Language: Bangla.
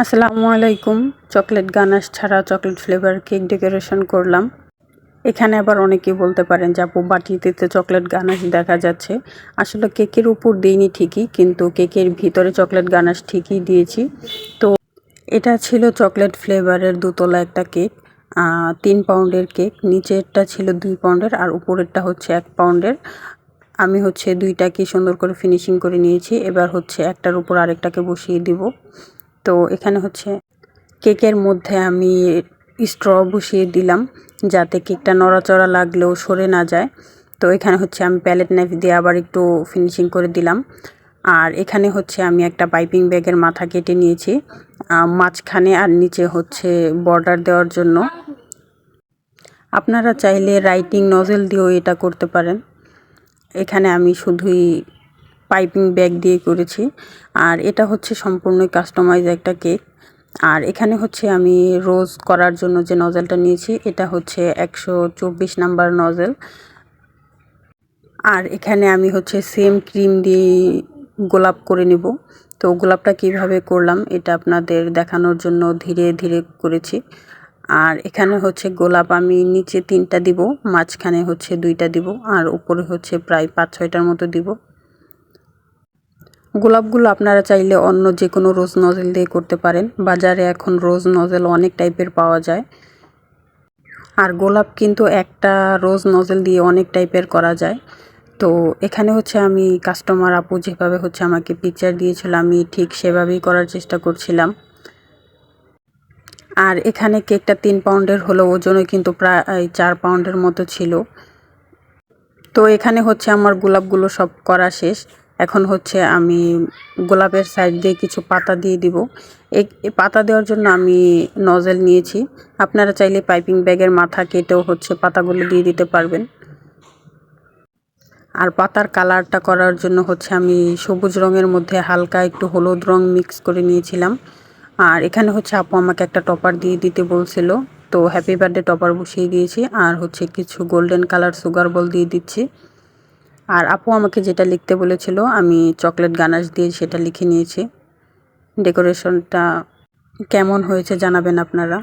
আসসালামু আলাইকুম। চকলেট গানাশ ছাড়া চকলেট ফ্লেভার কেক ডেকোরেশন করলাম। এখানে আবার অনেকেই বলতে পারেন যে আপু বাটিতে চকলেট গানাশ দেখা যাচ্ছে। আসলে কেকের উপর দিইনি ঠিকই, কিন্তু কেকের ভিতরে চকলেট গানাশ ঠিকই দিয়েছি। তো এটা ছিল চকলেট ফ্লেভারের দুতলা একটা কেক তিন পাউন্ডের কেক। নিচেরটা ছিল দুই পাউন্ডের আর উপরেরটা হচ্ছে এক পাউন্ডের। আমি হচ্ছে দুইটাকে সুন্দর করে ফিনিশিং করে নিয়েছি। এবার হচ্ছে একটার উপর আরেকটাকে বসিয়ে দিব। তো এখানে হচ্ছে কেকের মধ্যে আমি স্ট্র বসিয়ে দিলাম যাতে কেকটা নড়াচড়া লাগলেও সরে না যায়। তো এখানে হচ্ছে আমি প্যালেট নাইফ দিয়ে আবার একটু ফিনিশিং করে দিলাম। আর এখানে হচ্ছে আমি একটা পাইপিং ব্যাগের মাথা কেটে নিয়েছি মাঝখানে আর নিচে হচ্ছে বর্ডার দেওয়ার জন্য। আপনারা চাইলে রাইটিং নজেল দিয়েও এটা করতে পারেন। এখানে আমি শুধুই পাইপিং ব্যাগ দিয়ে করেছি। আর এটা হচ্ছে সম্পূর্ণই কাস্টমাইজ একটা কেক। আর এখানে হচ্ছে আমি রোজ করার জন্য যে নজেলটা নিয়েছি, এটা হচ্ছে একশো চব্বিশ নাম্বার নজেল আর এখানে আমি হচ্ছে সেম ক্রিম দিয়ে গোলাপ করে নেব। তো গোলাপটা কীভাবে করলাম, এটা আপনাদের দেখানোর জন্য ধীরে ধীরে করেছি। আর এখানে হচ্ছে গোলাপ আমি নিচে তিনটা দিব, মাঝখানে হচ্ছে দুইটা দিব, আর উপরে হচ্ছে প্রায় পাঁচ ছয়টার মতো দিব। গোলাপগুলো আপনারা চাইলে অন্য যে কোনো রোজ নজেল দিয়ে করতে পারেন। বাজারে এখন রোজ নজেল অনেক টাইপের পাওয়া যায়। আর গোলাপ কিন্তু একটা রোজ নজেল দিয়ে অনেক টাইপের করা যায়। তো এখানে হচ্ছে আমি কাস্টমার আপু যেভাবে হচ্ছে আমাকে পিকচার দিয়েছিল, আমি ঠিক সেভাবেই করার চেষ্টা করছিলাম। আর এখানে কেকটা তিন পাউন্ডের হলো ওজনও কিন্তু প্রায় চার পাউন্ডের মতো ছিল। তো এখানে হচ্ছে আমার গোলাপগুলো সব করা শেষ। এখন হচ্ছে আমি গোলাপের সাইড দিয়ে কিছু পাতা দিয়ে দিব। এই পাতা দেওয়ার জন্য আমি নজেল নিয়েছি। আপনারা চাইলে পাইপিং ব্যাগের মাথা কেটেও হচ্ছে পাতাগুলো দিয়ে দিতে পারবেন। আর পাতার কালারটা করার জন্য হচ্ছে আমি সবুজ রঙের মধ্যে হালকা একটু হলুদ রং মিক্স করে নিয়েছিলাম। আর এখানে হচ্ছে আপু আমাকে একটা টপার দিয়ে দিতে বলছিল। তো হ্যাপি বার্থডে টপার বসিয়ে দিয়েছি। আর হচ্ছে কিছু গোল্ডেন কালার সুগার বল দিয়ে দিচ্ছি। আর আপু আমাকে যেটা লিখতে বলেছিল, আমি চকলেট গানাশ দিয়ে সেটা লিখে নিয়েছি। ডেকোরেশনটা কেমন হয়েছে জানাবেন আপনারা।